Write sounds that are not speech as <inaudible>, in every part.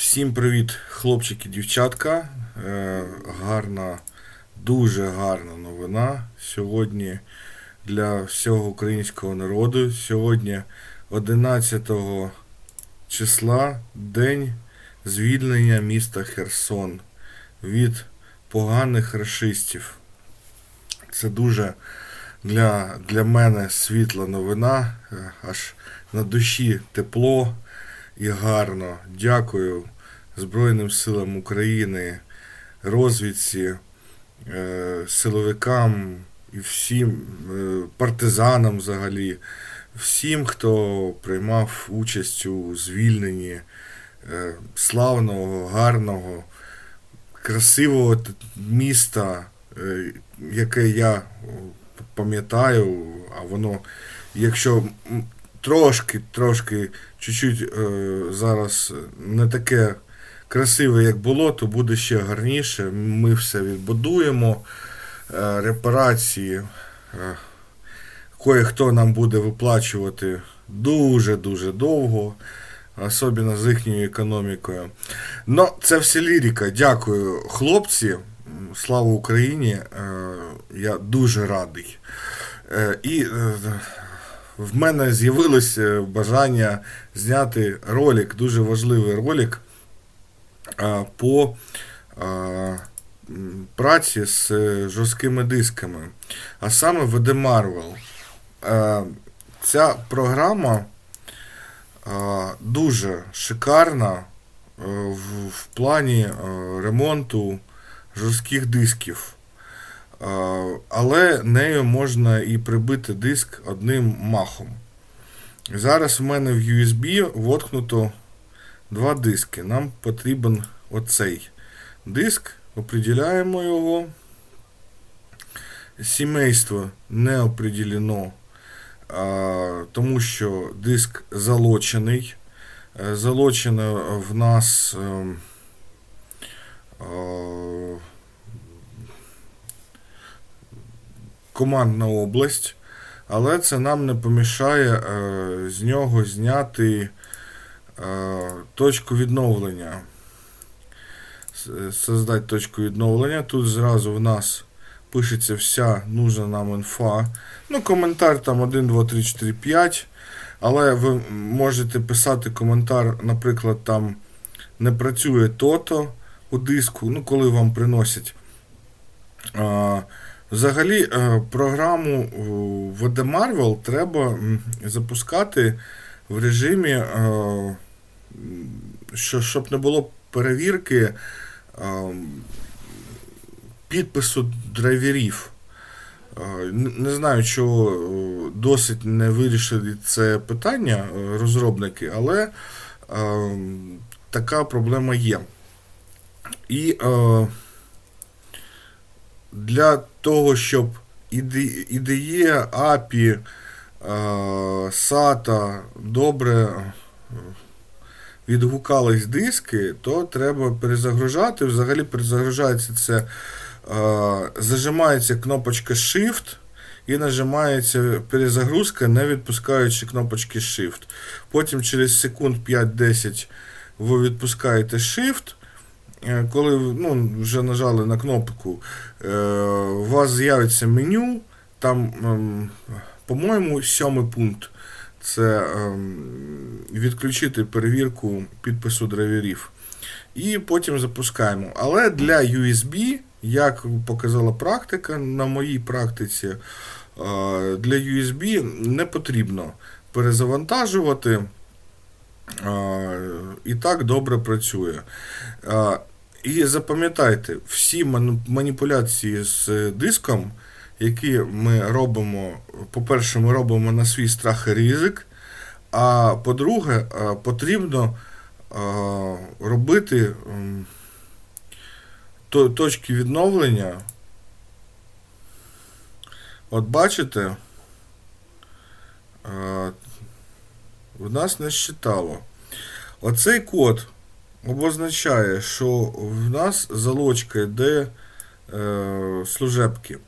Всім привіт, хлопчики, дівчатка. Е, гарна, дуже гарна новина сьогодні для всього українського народу. Сьогодні 11 числа день звільнення міста Херсон від поганих рашистів. Це дуже для, для мене світла новина, е, аж на душі тепло і гарно. Дякую Збройним силам України, розвідці, е, силовикам і всім е, партизанам взагалі, всім, хто приймав участь у звільненні е, славного, гарного, красивого міста, яке я пам'ятаю, а воно, якщо трошки, трошки, чуть-чуть е, зараз не таке красиве, як було, то буде ще гарніше. Ми все відбудуємо. Е, репарації. Е, кое-хто нам буде виплачувати дуже-дуже довго, особливо з їхньою економікою. Ну, це все лірика. Дякую, хлопці. Слава Україні! Я дуже радий. І в мене з'явилося бажання зняти ролик, дуже важливий ролик по праці з жорсткими дисками, а саме VD Marvel. Ця програма дуже шикарна в, плані ремонту жорстких дисків. Але нею можна і прибити диск одним махом. Зараз в мене в USB воткнуто два диски. Нам потрібен оцей диск. Определяємо його. Сімейство не определено, тому що диск залочений. Е, Залочено в нас ем, а, командна область, але це нам не помішає е, з нього зняти е, точку відновлення. Создать точку відновлення. Тут зразу в нас пишеться вся нужна нам інфа. Ну, коментар там 1, 2, 3, 4, 5. Але ви можете писати коментар, наприклад, там не працює то-то у диску, ну, коли вам приносять. А, Взагалі, е, програму е, VD Marvel треба запускати в режимі, е, щоб не було перевірки е, підпису драйверів. Е, Не знаю, чого е, досить не вирішили це питання е, розробники, але е, така проблема є. І е, для того, щоб IDE, API, SATA добре е, відгукались диски, то треба перезагружати. Взагалі перезагружається це, е, зажимається кнопочка Shift і нажимається перезагрузка, не відпускаючи кнопочки Shift. Потім через секунд 5-10 ви відпускаєте Shift. Е, Коли ну, вже нажали на кнопку, е, у вас з'явиться меню, там, ем, по-моєму, сьомий пункт це ем, відключити перевірку підпису драйверів. І потім запускаємо. Але для USB, як показала практика, на моїй практиці, е, для USB не потрібно перезавантажувати. І так добре працює. Е, І запам'ятайте, всі маніпуляції з диском, які ми робимо, по-перше, ми робимо на свій страх і ризик. А по-друге, е, потрібно е, робити точки відновлення. От бачите, е, в нас не щитало. Оцей код обозначає, що в нас залочка йде е, служебки.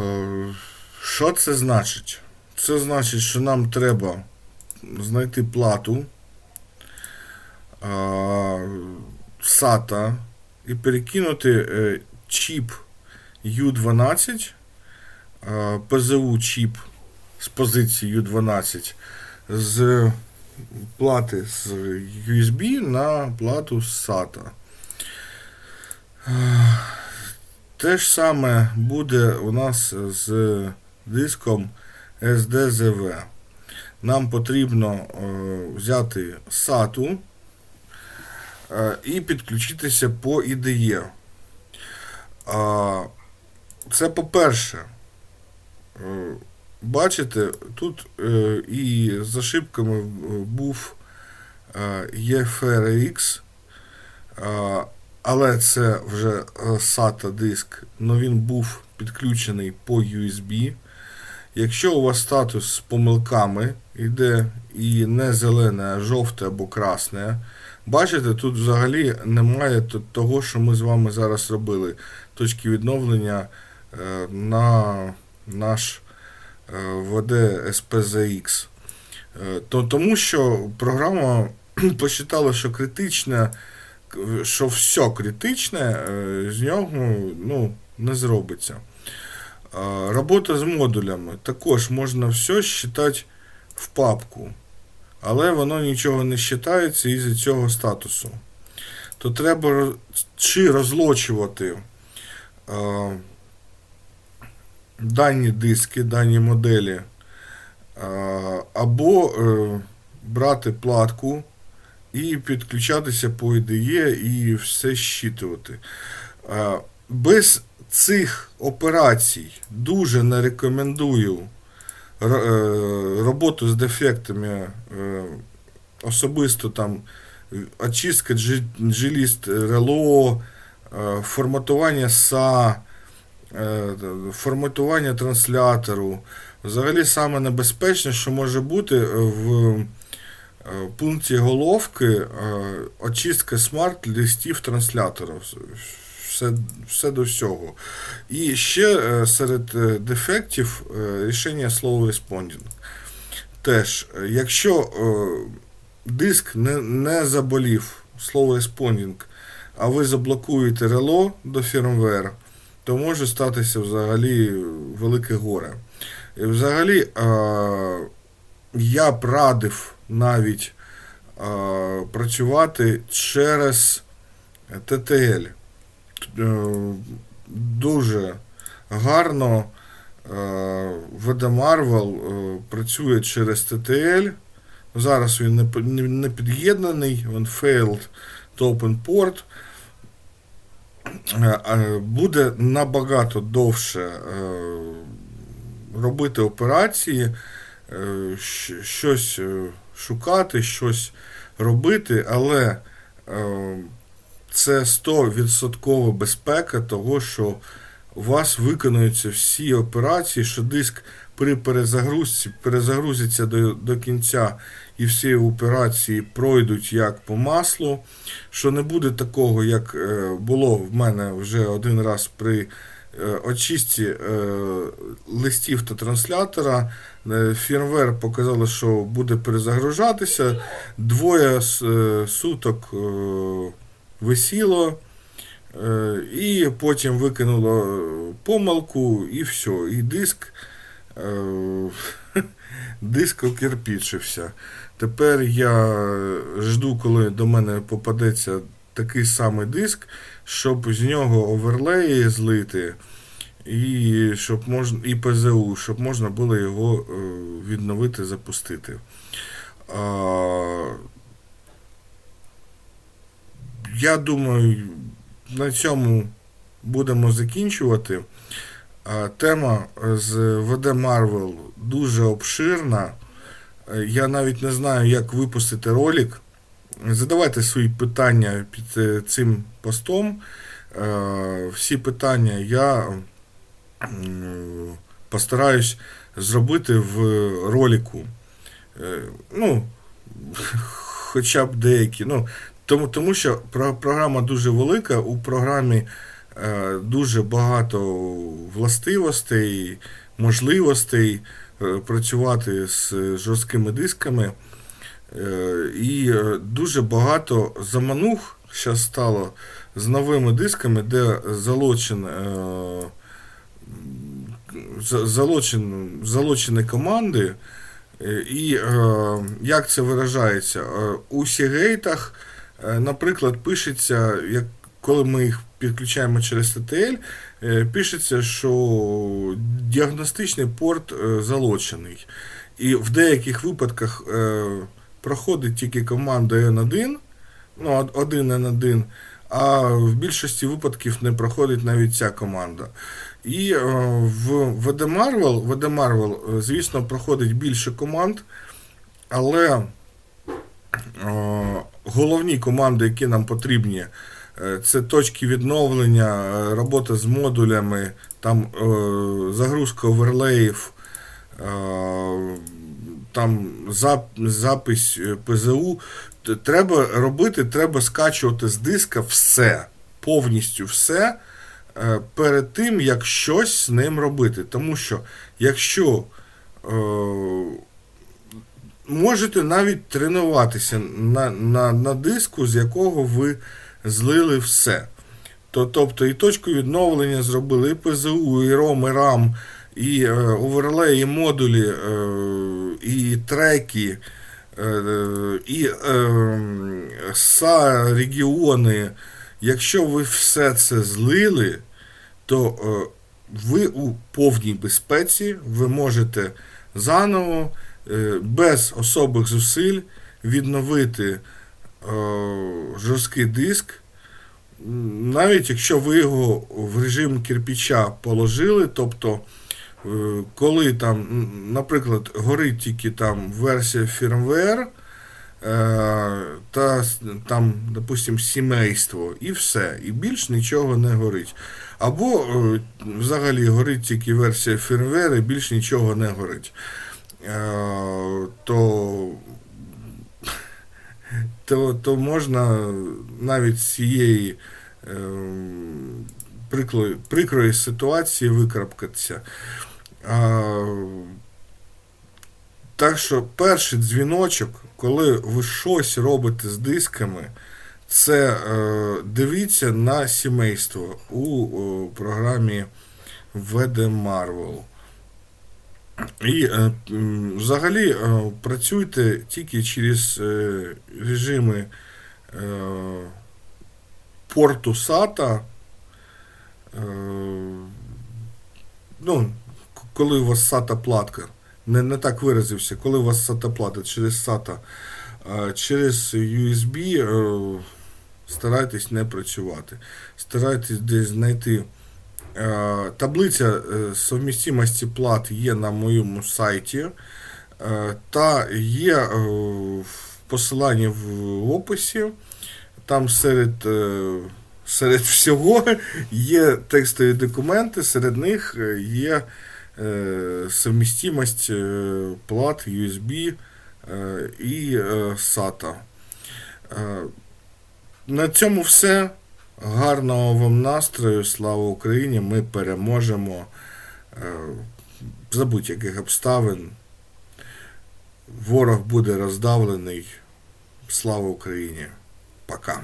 Е, що це значить? Це значить, що нам треба знайти плату а, SATA і перекинути е, чіп U12, а, ПЗУ чіп з позиції U12 з плати з USB на плату з SATA. Е, Те ж саме буде у нас з диском SDZV. Нам потрібно е, взяти SATA е, і підключитися по IDE. А, Це по-перше, е, бачите, тут е, і з ошибками е, був е, EFRX, е, але це вже е, SATA диск, але він був підключений по USB. Якщо у вас статус з помилками йде і не зелене, а жовте або красне, бачите, тут взагалі немає того, що ми з вами зараз робили. Точки відновлення е, на наш е, VD SPZX. Е, То, тому що програма <clears throat> посчитала, що критичне, що все критичне, е, з нього ну, не зробиться. Робота з модулями. Також можна все вважати в папку, але воно нічого не вважається із цього статусу. То треба чи розлочувати дані диски, дані моделі, або е, брати платку і підключатися по IDE і все щитувати. Без цих операцій дуже не рекомендую е, роботу з дефектами, е, особисто там е, очистка рело, е, форматування е, форматування транслятору. Взагалі саме небезпечне, що може бути е, в е, пункті головки е, очистка смарт-листів транслятора. Все, все до всього. І ще е, серед е, дефектів е, рішення slow responding. Теж, е, якщо е, диск не, не заболів slow responding, а ви заблокуєте рело до firmware, то може статися взагалі велике горе. І взагалі, я б радив навіть працювати через TTL. Е, Дуже гарно е, VD Marvel е, працює через TTL. Зараз він не під'єднаний, він failed to open port. Е, е, Буде набагато довше е, робити операції, щось шукати, щось робити, але це 100% безпека того, що у вас виконуються всі операції, що диск при перезагрузці перезагрузиться до, до кінця і всі операції пройдуть як по маслу, що не буде такого, як е, було в мене вже один раз при е, очистці е, листів та транслятора. Фірмвер показало, що буде перезагружатися. Двоє суток висіло. І потім викинуло помилку, і все. І диск, диск окирпічився. Тепер я жду, коли до мене попадеться такий самий диск, щоб з нього оверлеї злити, і щоб можна, і ПЗУ, щоб можна було його е, відновити, запустити. А, я думаю, на цьому будемо закінчувати. Тема з VD Marvel дуже обширна. Е, Я навіть не знаю, як випустити ролик. Задавайте свої питання під е, цим постом. Е, Всі питання я постараюсь зробити в ролику. Е, Ну, хоча б деякі. Ну, тому, тому що програма дуже велика, у програмі е, дуже багато властивостей, можливостей е, працювати з жорсткими дисками. Е, і е, дуже багато заманух зараз стало з новими дисками, де залочен, е, залочен, залочені команди. Е, І е, як це виражається? Е, У е, наприклад, пишеться, як коли ми їх підключаємо через TTL, е, пишеться, що діагностичний порт е, залочений. І в деяких випадках е, проходить тільки команда N1, ну, од- один N1, а в більшості випадків не проходить навіть ця команда. І в VD Marvel, VD Marvel, звісно, проходить більше команд, але головні команди, які нам потрібні, це точки відновлення, е, робота з модулями, там е, загрузка оверлеїв, е, там зап- запис е, ПЗУ. Треба робити, треба скачувати з диска все, повністю все е, перед тим, як щось з ним робити. Тому що якщо е, можете навіть тренуватися на, на, на диску, з якого ви злили все. То, тобто і точку відновлення зробили, і ПЗУ, і ROM, і RAM, і е, оверлеї, і модулі, е, і треки, е, і е, СА, регіони. Якщо ви все це злили, то е, ви у повній безпеці, ви можете заново, е, без особих зусиль відновити жорсткий диск. Навіть якщо ви його в режим кирпича положили, тобто, е, коли там, наприклад, горить тільки там версія firmware, е, та там, допустим, сімейство, і все, і більш нічого не горить. Або е, взагалі горить тільки версія firmware, і більш нічого не горить. Е, То, то, то можна навіть з цієї е, прикрої, прикрої ситуації викрапкатися. А, так що перший дзвіночок, коли ви щось робите з дисками, це е, дивіться на сімейство у о, програмі VD Marvel. І е, взагалі е, працюйте тільки через е, режими порту SATA. Ну, коли у вас SATA платка, не, не так виразився, коли у вас SATA плата через SATA, через USB старайтесь не працювати. Старайтесь десь знайти. Е, Таблиця е, совмістимості плат є на моєму сайті, е, та є в посиланні в описі. Там серед, серед всього є текстові документи, серед них є совмістимость плат USB і SATA. На цьому все. Гарного вам настрою, слава Україні! Ми переможемо е, за будь-яких обставин. Ворог буде роздавлений. Слава Україні! Пока.